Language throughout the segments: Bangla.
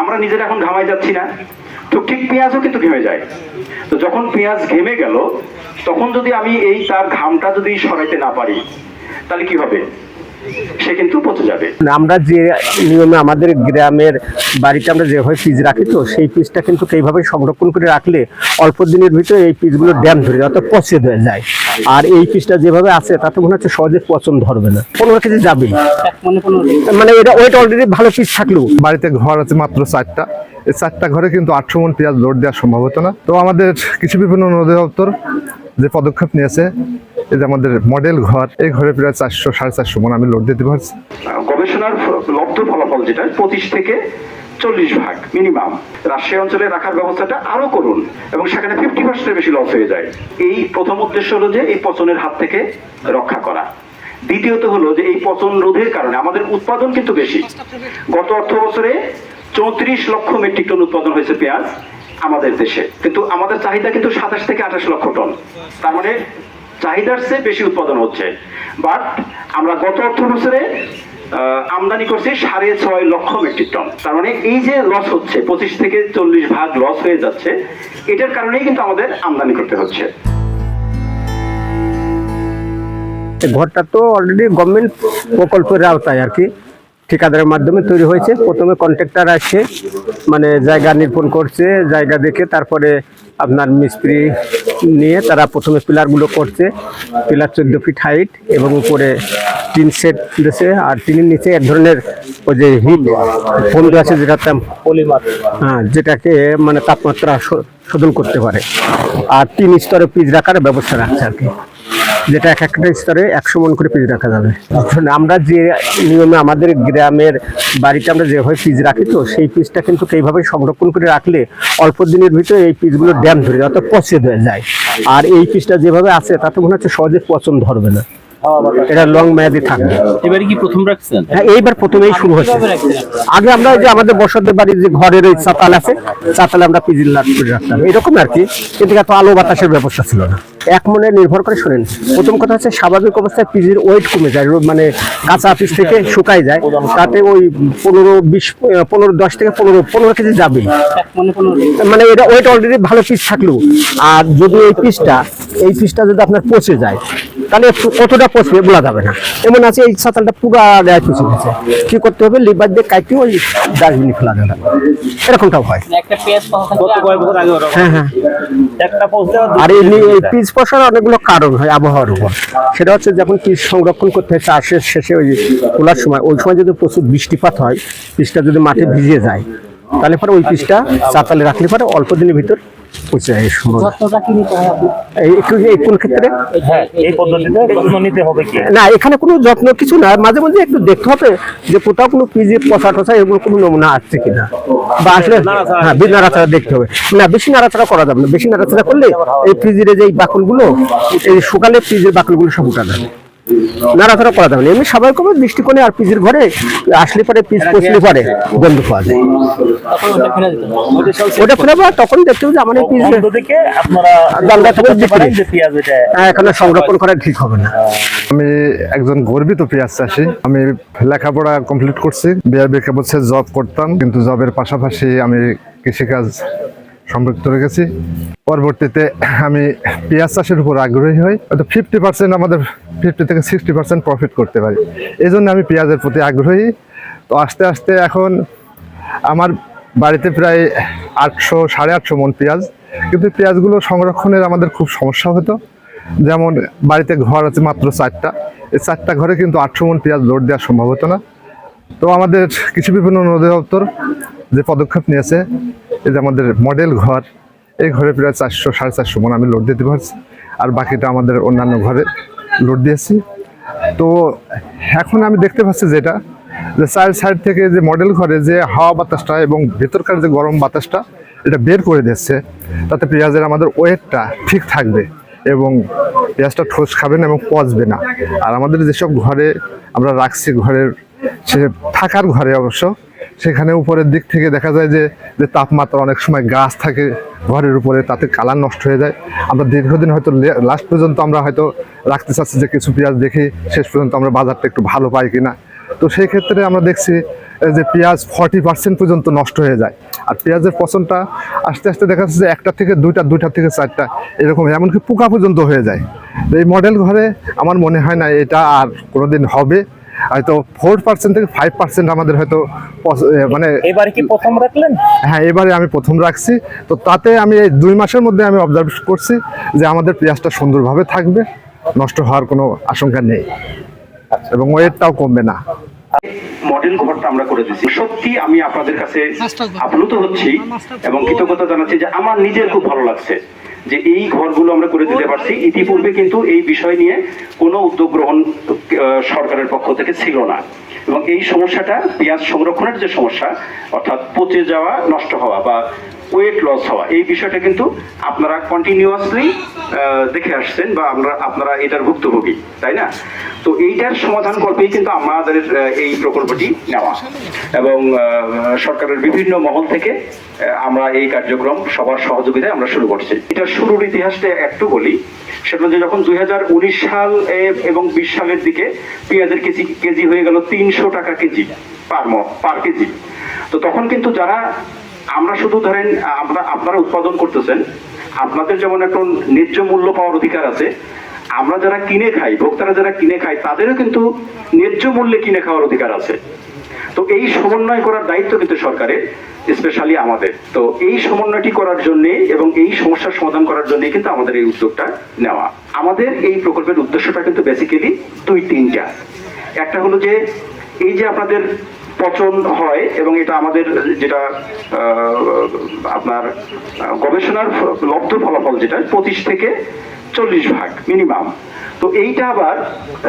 আমরা নিজেরা এখন ঘামাই যাচ্ছি না। তো ঠিক পেঁয়াজও কিন্তু ঘেমে যায়। তো যখন পেঁয়াজ ঘেমে গেল, তখন যদি আমি এই তার ঘামটা যদি সরাইতে না পারি, তাহলে কি হবে? সে কিন্তু পচে যাবে। আমরা যে নিয়মে আমাদের গ্রামের বাড়িতে আমরা যেভাবে পিস রাখি তো, সেই পিসটা কিন্তু এইভাবে সংরক্ষণ করে রাখলে অল্প দিনের ভিতরে এই পিসগুলো ড্যাম ধরে যায়, অর্থাৎ পচে যায়। আর এই পিসটা যেভাবে আছে তাতে মনে হচ্ছে সহজে পচন ধরবে না। পনেরো কেজি যাবে মানে এটা ওইটা অলরেডি ভালো পিস থাকলেও। বাড়িতে ঘর আছে মাত্র চারটা। এই চারটা ঘরে কিন্তু আটশো মন পেঁয়াজ লোড দেওয়া সম্ভব হতো না। তো আমাদের কৃষি বিভিন্ন অধিদপ্তর যে পদক্ষেপ নিয়েছে এই যে আমাদের মডেল ঘর এই ঘরে প্রায় চারশো সাড়ে চারশো মন আমি লোড দিতে পারছি। গবেষণার লব্ধ ফলাফল যেটা পঁচিশ থেকে চল্লিশ ভাগ মিনিমাম রাজশাহী অঞ্চলে রাখার ব্যবস্থাটা আরও করুন এবং সেখানে ফিফটি পার্সেন্টের বেশি লস হয়ে যায়। এই প্রথম উদ্দেশ্য হলো যে এই পচনের হাত থেকে রক্ষা করা। দ্বিতীয়ত হলো যে এই পচন রোধের কারণে আমাদের উৎপাদন কিন্তু বেশি। গত অর্থ বছরে চৌত্রিশ লক্ষ মেট্রিক টন উৎপাদন হয়েছে পেঁয়াজ আমাদের দেশে। কিন্তু আমাদের চাহিদা কিন্তু সাতাশ থেকে আঠাশ লক্ষ টন তার মানে চাহিদার চেয়ে বেশি উৎপাদন হচ্ছে। বাট আমরা গত অর্থ বছরে আমদানি করছি সাড়ে ছয় লক্ষ মেট্রিক টন। তার মানে এই যে লস হচ্ছে, পঁচিশ থেকে চল্লিশ ভাগ লস হয়ে যাচ্ছে, এটার কারণেই কিন্তু আমাদের আমদানি করতে হচ্ছে। ঘরটা তো অলরেডি গভর্নমেন্ট প্রকল্পের আওতায় আর কি। ঠিকাদারের মাধ্যমে তৈরি হয়েছে। প্রথমে কন্ট্রাক্টর আসে মানে জায়গা নিরূপণ করছে, জায়গা দেখে তারপরে আপনার মিস্ত্রি নিয়ে তারা প্রথমে পিলারগুলো করছে। পিলার চোদ্দ ফিট হাইট এবং উপরে টিন সেট দিয়েছে। আর টিনের নিচে এক ধরনের ওই যে হিট ফোন আছে যেটা পলিমার। হ্যাঁ যেটাকে মানে তাপমাত্রা শোধন করতে পারে। আর তিন স্তরে পিচ রাখার ব্যবস্থা রাখছে আর কি। যেটা এক একটা স্তরে একশো মন করে পিজ রাখা যাবে। এখন আমরা যে নিয়মে আমাদের গ্রামের বাড়িতে আমরা যেভাবে পিজ রাখি তো, সেই পিজটা কিন্তু এইভাবে সংরক্ষণ করে রাখলে অল্প দিনের ভিতরে এই পিজগুলো ড্যাম ধরে যায়, অর্থাৎ পচে যায়। আর এই পিসটা যেভাবে আছে, তাতে মনে হচ্ছে সহজে পচন ধরবে না। এটা লং মেয়াদি থাকবে। এবারে কি প্রথম রাখছেন? হ্যাঁ এইবার প্রথমেই শুরু হচ্ছে আগে আমরা ওই যে আমাদের বসতদের বাড়ির যে ঘরের ওই চাতাল আছে চাতালে আমরা পিজিল করে রাখতাম। এরকম আর কি কিন্তু এত আলো বাতাসের ব্যবস্থা ছিল না। এক মনে নির্ভর করে শোনেন প্রথম কথা হচ্ছে স্বাভাবিক অবস্থায় পিজির ওয়েট কমে যায় মানে কাঁচা পিস থেকে শুকায় যায় তাতে ওই পনেরো বিশ পনেরো দশ থেকে পনেরো পনেরো কেজি যাবে মানে এটা ওয়েট অলরেডি ভালো পিস থাকলেও। আর যদি এই পিসটা এই পিসটা যদি আপনার পচে যায় তাহলে কতটা পচবে বলা যাবে না। এমন আছে এই ছাতালটা পুরো গায়ে পচে গেছে। কি করতে হবে লিভার দিয়ে কাটি ওই ডাস্টবিনে ফেলা যাবে এরকমটাও হয়। হ্যাঁ হ্যাঁ। আর এই পিস এই পিচ পচার অনেকগুলো কারণ হয় আবহাওয়ার উপর। সেটা হচ্ছে যখন পিস সংরক্ষণ করতে হয় চাষের শেষে ওই তোলার সময় ওই সময় যদি প্রচুর বৃষ্টিপাত হয় পিচটা যদি মাঠে ভিজে যায় তাহলে পরে ওই পিচটা চাতালে রাখলে পরে অল্প দিনের ভিতর এই কোন ক্ষেত্রে? হ্যাঁ এই পদ্ধতিতে যত্ন নিতে হবে কি? না এখানে কোনো যত্ন কিছু না। মাঝে মাঝে একটু দেখতে হবে যে কোথাও কোনো পিজে পচা টচা এগুলো কোনো নমুনা আসছে কিনা। বা আসলে হ্যাঁ বেশি নাড়াচাড়া দেখতে হবে। না বেশি নাড়াচাড়া করা যাবে না। বেশি নাড়াচাড়া করলে এই ফ্রিজের যে এই বাকলগুলো এই শুকালে ফ্রিজের বাকলগুলো সব উঠা যাবে। নাড়াচাড়া করা যাবে না। এমনি সবাই স্বাভাবিকভাবে দৃষ্টিকোণে আর পিজের ঘরে আসলে পরে পিস পচলে পরে গন্ধ পাওয়া যায়। ওটা ফেলে বা তখন দেখতে হবে এই পিস থেকে আপনারা দলগা থেকে বিক্রি। যে পেঁয়াজ এটা এখানে সংরক্ষণ করা ঠিক হবে না। আমি একজন গর্বিত পেঁয়াজ চাষি। আমি লেখাপড়া কমপ্লিট করছি বিয়ে বেঁকে বছর জব করতাম কিন্তু জবের পাশাপাশি আমি কৃষিকাজ সম্পৃক্ত রেখেছি পরবর্তীতে আমি পেঁয়াজ চাষের উপর আগ্রহী হই। হয়তো ফিফটি পার্সেন্ট আমাদের ফিফটি থেকে সিক্সটি পার্সেন্ট প্রফিট করতে পারি। এই জন্য আমি পেঁয়াজের প্রতি আগ্রহী। তো আস্তে আস্তে এখন আমার বাড়িতে প্রায় আটশো, সাড়ে আটশো মন পেঁয়াজ। কিন্তু পেঁয়াজগুলো সংরক্ষণের আমাদের খুব সমস্যা হতো। যেমন বাড়িতে ঘর আছে মাত্র চারটা। এই চারটা ঘরে কিন্তু আটশো মন পেঁয়াজ লোড দেওয়া সম্ভব হতো না। তো আমাদের কৃষি বিভিন্ন অধিদপ্তর যে পদক্ষেপ নিয়েছে এই যে আমাদের মডেল ঘর, এই ঘরে প্রায় চারশো, সাড়ে চারশো মন আমি লোড দিতে পারছি আর বাকিটা আমাদের অন্যান্য ঘরে লোড দিয়েছি। তো এখন আমি দেখতে পাচ্ছি যেটা, যে চার সাইড থেকে যে মডেল ঘরে যে হাওয়া বাতাসটা এবং ভেতরকার যে গরম বাতাসটা, এটা বের করে দিচ্ছে তাতে পেঁয়াজের আমাদের ওয়েটটা ঠিক থাকবে এবং পেঁয়াজটা ঠোস খাবে না এবং পচবে না। আর আমাদের যেসব ঘরে আমরা রাখছি, ঘরের সে থাকার ঘরে অবশ্য সেখানে উপরের দিক থেকে দেখা যায় যে যে তাপমাত্রা অনেক সময় গাছ থাকে ঘরের উপরে, তাতে কালার নষ্ট হয়ে যায়। আমরা দীর্ঘদিন হয়তো লাস্ট পর্যন্ত আমরা হয়তো রাখতে চাচ্ছি যে কিছু পেঁয়াজ দেখি, শেষ পর্যন্ত আমরা বাজারটা একটু ভালো পাই কিনা। তো সেই ক্ষেত্রে আমরা দেখছি যে পেঁয়াজ ফর্টি পার্সেন্ট পর্যন্ত নষ্ট হয়ে যায়। আর পেঁয়াজের পচনটা আস্তে আস্তে দেখা যাচ্ছে যে একটা থেকে দুইটা দুইটা থেকে চারটা এরকম, এমনকি পোকা পর্যন্ত হয়ে যায়। এই মডেল ঘরে আমার মনে হয় না এটা আর কোনোদিন হবে। হয়তো ফোর পার্সেন্ট থেকে ফাইভ পার্সেন্ট আমাদের হয়তো মানে এবারে কি প্রথম রাখলেন? হ্যাঁ এবারে আমি প্রথম রাখছি। তো তাতে আমি এই দুই মাসের মধ্যে আমি অবজার্ভ করছি যে আমাদের পেঁয়াজটা সুন্দরভাবে থাকবে নষ্ট হওয়ার কোনো আশঙ্কা নেই এবং ওয়েটটাও কমবে না। মডেল ঘরটা আমরা করে দিচ্ছি সত্যি আমি আপনাদের কাছে আপ্লুত হচ্ছি এবং কৃতজ্ঞতা জানাচ্ছি যে আমার নিজের খুব ভালো লাগছে। যে এই ঘরগুলো আমরা করে দিতে পারছি। ইতিপূর্বে কিন্তু এই বিষয় নিয়ে কোনো উদ্যোগ গ্রহণ সরকারের পক্ষ থেকে ছিল না। এবং এই সমস্যাটা পেঁয়াজ সংরক্ষণের যে সমস্যা অর্থাৎ পচে যাওয়া নষ্ট হওয়া বা ওয়েট লস হওয়া এই বিষয়টা কিন্তু আপনারা কন্টিনিউয়াসলি দেখে আসছেন বা আমরা, আপনারা এটার ভুক্তভোগী, তাই না? তো এইটার সমাধান কল্পেই কিন্তু আমাদের এই প্রকল্পটি নেওয়া। এবং সরকারের বিভিন্ন মহল থেকে আমরা এই কার্যক্রম সবার সহযোগিতায় আমরা শুরু করছি। এটার শুরুর ইতিহাসটা একটু বলি। সেটা হচ্ছে যখন দুই হাজার উনিশ সাল এবং বিশ সালের দিকে পেঁয়াজের কেজি কেজি হয়ে গেল তিনশো টাকা কেজি পার ম, পার কেজি। তো তখন কিন্তু যারা, আমরা শুধু ধরেন আমরা, আপনারা উৎপাদন করতেছেন আপনাদের যেমন একটা ন্যায্য মূল্য পাওয়ার অধিকার আছে, আমরা যারা কিনে খাই, ভোক্তারা যারা কিনে খাই তাদেরও কিন্তু ন্যায্য মূল্যে কিনে খাওয়ার অধিকার আছে। তো এই সমন্বয় করার দায়িত্ব কিন্তু সরকারের স্পেশালি আমাদের। তো এই সমন্বয়টি করার জন্য এবং এই সমস্যার সমাধান করার জন্য কিন্তু আমাদের এই উদ্যোগটা নেওয়া। আমাদের এই প্রকল্পের উদ্দেশ্যটা কিন্তু বেসিক্যালি দুই তিনটা একটা হলো যে, এই যে আপনাদের পচন হয় এবং এটা আমাদের যেটা আপনার গবেষণার লব্ধ ফলাফল যেটা, পঁচিশ থেকে চল্লিশ ভাগ মিনিমাম তো এইটা আবার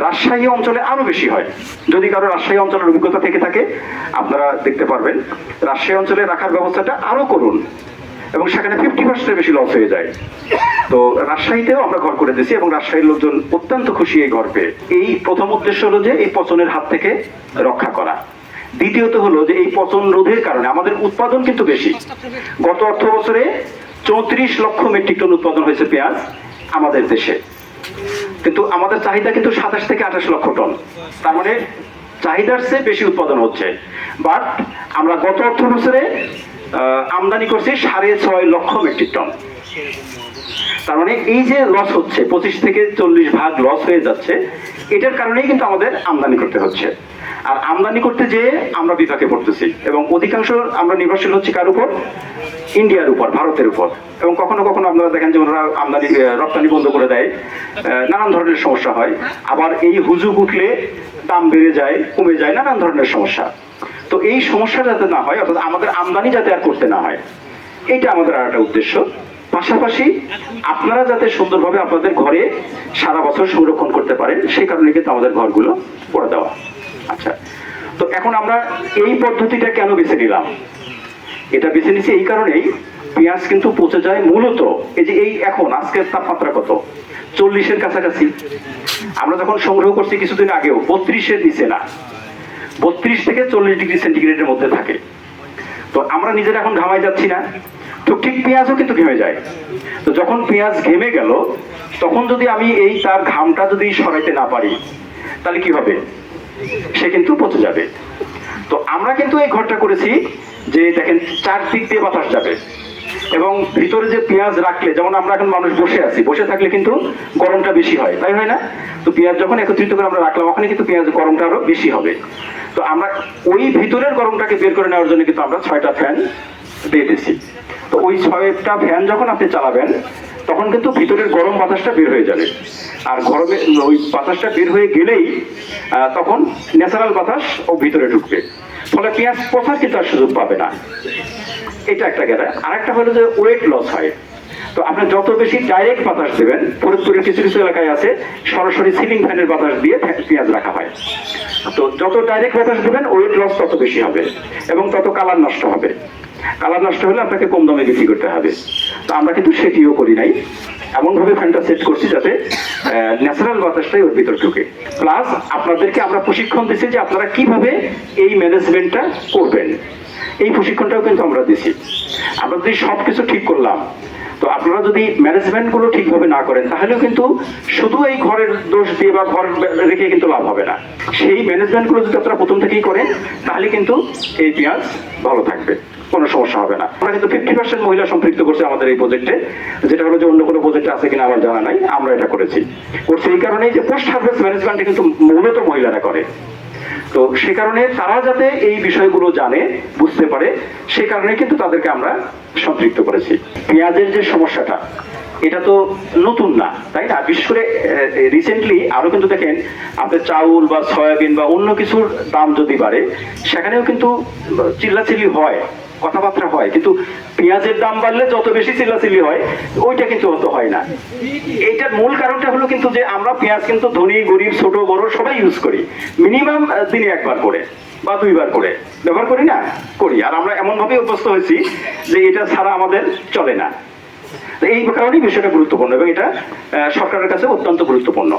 রাজশাহী অঞ্চলে আরও বেশি হয়। যদি কারও রাজশাহী অঞ্চলের অভিজ্ঞতা থেকে থাকে, আপনারা দেখতে পারবেন। রাজশাহী অঞ্চলে রাখার ব্যবস্থাটা আরও করুন এবং সেখানে ফিফটি পার্সেন্টের বেশি লস হয়ে যায়। তো রাজশাহীতেও আমরা ঘর করে দিয়েছি এবং রাজশাহীর লোকজন অত্যন্ত খুশি এই ঘর পেয়ে। এই প্রথম উদ্দেশ্য হলো যে এই পচনের হাত থেকে রক্ষা করা। দ্বিতীয়ত হলো যে এই পচন রোধের কারণে আমাদের উৎপাদন কিন্তু বেশি। গত অর্থ বছরে চৌত্রিশ লক্ষ মেট্রিক টন উৎপাদন হয়েছে পেঁয়াজ আমাদের দেশে। কিন্তু আমাদের চাহিদা কিন্তু সাতাশ থেকে আঠাশ লক্ষ টন। তার মানে চাহিদার চেয়ে বেশি উৎপাদন হচ্ছে। বাট আমরা গত অর্থ বছরে আমদানি করছি সাড়ে ছয় লক্ষ মেট্রিক টন। তার মানে এই যে লস হচ্ছে, পঁচিশ থেকে চল্লিশ ভাগ লস হয়ে যাচ্ছে, এটার কারণেই কিন্তু আমাদের আমদানি করতে হচ্ছে। আর আমদানি করতে যেয়ে আমরা বিপাকে পড়তেছি। এবং অধিকাংশ আমরা নির্ভরশীল হচ্ছে কার উপর? ইন্ডিয়ার উপর, ভারতের উপর। এবং কখনো কখনো আপনারা দেখেন যে ওনারা আমদানি রপ্তানি বন্ধ করে দেয়। নানান ধরনের সমস্যা হয়। আবার এই হুজুগ উঠলে দাম বেড়ে যায়, কমে যায়, নানান ধরনের সমস্যা। তো এই সমস্যা যাতে না হয়, অর্থাৎ আমাদের আমদানি যাতে আর করতে না হয় এটা আমাদের আর একটা উদ্দেশ্য। পাশাপাশি আপনারা যাতে সুন্দরভাবে আপনাদের ঘরে সারা বছর সংরক্ষণ করতে পারেন, সেই কারণে কিন্তু আমাদের ঘরগুলো করে দেওয়া। আচ্ছা তো এখন আমরা এই পদ্ধতিটা কেন বেছে নিলাম? এটা বেছে নিচ্ছি এই কারণেই পেঁয়াজ কিন্তু পচে যায় মূলত এই যে এই এখন, আজকের তাপমাত্রা কত? চল্লিশের কাছাকাছি। আমরা যখন সংগ্রহ করছি কিছুদিন আগেও, বত্রিশের নিচে না। বত্রিশ থেকে চল্লিশ ডিগ্রি সেন্টিগ্রেডের মধ্যে থাকে। তো আমরা নিজেরা এখন ঘামাই যাচ্ছি না। তো ঠিক পেঁয়াজও কিন্তু ঘেমে যায়। তো যখন পেঁয়াজ ঘেমে গেল, তখন যদি আমি এই তার ঘামটা যদি সরাইতে না পারি, তাহলে কি হবে? সে কিন্তু পচে যাবে। তো আমরা কিন্তু এই ঘরটা করেছি যে দেখেন চারদিক দিয়ে বাতাস যাবে। এবং ভিতরে যে পেঁয়াজ রাখলে, যেমন আমরা এখন মানুষ বসে আছি, বসে থাকলে কিন্তু গরমটা বেশি হয়, তাই হয় না? তো পেঁয়াজ যখন একত্রিত করে আমরা রাখলাম, ওখানে কিন্তু পেঁয়াজ গরমটা আরও বেশি হবে। তো আমরা ওই ভিতরের গরমটাকে বের করে নেওয়ার জন্য কিন্তু আমরা ছয়টা ফ্যান দিয়ে দিয়েছি। তো ওই ছয়টা ফ্যান যখন আপনি চালাবেন তখন কিন্তু ভিতরের গরম বাতাসটা বের হয়ে যাবে। আর গরমে ওই বাতাসটা বের হয়ে গেলেই তখন ন্যাচারাল বাতাস ও ভিতরে ঢুকবে। ফলে পেঁয়াজ পচার কিন্তু আর সুযোগ পাবে না। এটা একটা গেলে আরেকটা হলো যে ওয়েট লস হয়। তো আপনি যত বেশি ডাইরেক্ট বাতাস দেবেন, ফরিদপুরের কিছু কিছু এলাকায় আছে, সরাসরি সিলিং ফ্যানের বাতাস দিয়ে পেঁয়াজ রাখা হয়। তো যত ডাইরেক্ট বাতাস দেবেন ওয়েট লস তত বেশি হবে এবং তত কালার নষ্ট হবে। কালার নষ্ট হলে আপনাকে কম দামে বিক্রি করতে হবে। আমরা কিন্তু সেটিও করি নাই। এমনভাবে ফ্যানটা সেট করছি যাতে ন্যাচারাল বাতাসটাই ওর ভিতর ঢুকে। প্লাস আপনাদেরকে আমরা প্রশিক্ষণ দিচ্ছি যে আপনারা কীভাবে এই ম্যানেজমেন্টটা করবেন। এই প্রশিক্ষণটাও কিন্তু আমরা দিছি আমরা যদি সব কিছু ঠিক করলাম, তো আপনারা যদি ম্যানেজমেন্টগুলো ঠিকভাবে না করেন, তাহলেও কিন্তু শুধু এই ঘরের দোষ দিয়ে বা ঘর রেখে কিন্তু লাভ হবে না। সেই ম্যানেজমেন্টগুলো যদি আপনারা প্রথম থেকেই করেন, তাহলে কিন্তু এই পেঁয়াজ ভালো থাকবে। কোনো সমস্যা হবে না। আমরা কিন্তু ফিফটি পার্সেন্ট মহিলা সম্পৃক্ত করছি আমাদের এই প্রজেক্টে যেটা হলো যে অন্য কোনো প্রজেক্টে আছে কিনা আমার জানা নাই, আমরা এটা করেছি। করছি এই কারণেই যে পোস্ট হারভেস্ট ম্যানেজমেন্টে কিন্তু মূলত মহিলারা করে। তো সে কারণে তারা যাতে এই বিষয়গুলো জানে, বুঝতে পারে, সে কারণে কিন্তু তাদেরকে আমরা সম্পৃক্ত করেছি। পেঁয়াজের যে সমস্যাটা, এটা তো নতুন না, তাই না? বিশেষ করে রিসেন্টলি আরও কিন্তু দেখেন, আপনার চাউল বা সয়াবিন বা অন্য কিছুর দাম যদি বাড়ে, সেখানেও কিন্তু চিল্লাচিল্লি হয়। কথাবার্তা হয়, কিন্তু পেঁয়াজের দাম বাড়লে যত বেশি চিল্লাচিল্লি হয়, ওইটা কিন্তু অত হয় না। এইটার মূল কারণটা হলো কিন্তু যে আমরা পেঁয়াজ কিন্তু ধনী, গরিব, ছোট, বড় সবাই ইউজ করি। মিনিমাম দিনে একবার করে বা দুইবার করে। ব্যবহার করি না? করি। আর আমরা এমন ভাবে অভ্যস্ত হয়েছি যে এটা ছাড়া আমাদের চলে না। এই কারণেই বিষয়টা গুরুত্বপূর্ণ এবং এটা সরকারের কাছে অত্যন্ত গুরুত্বপূর্ণ।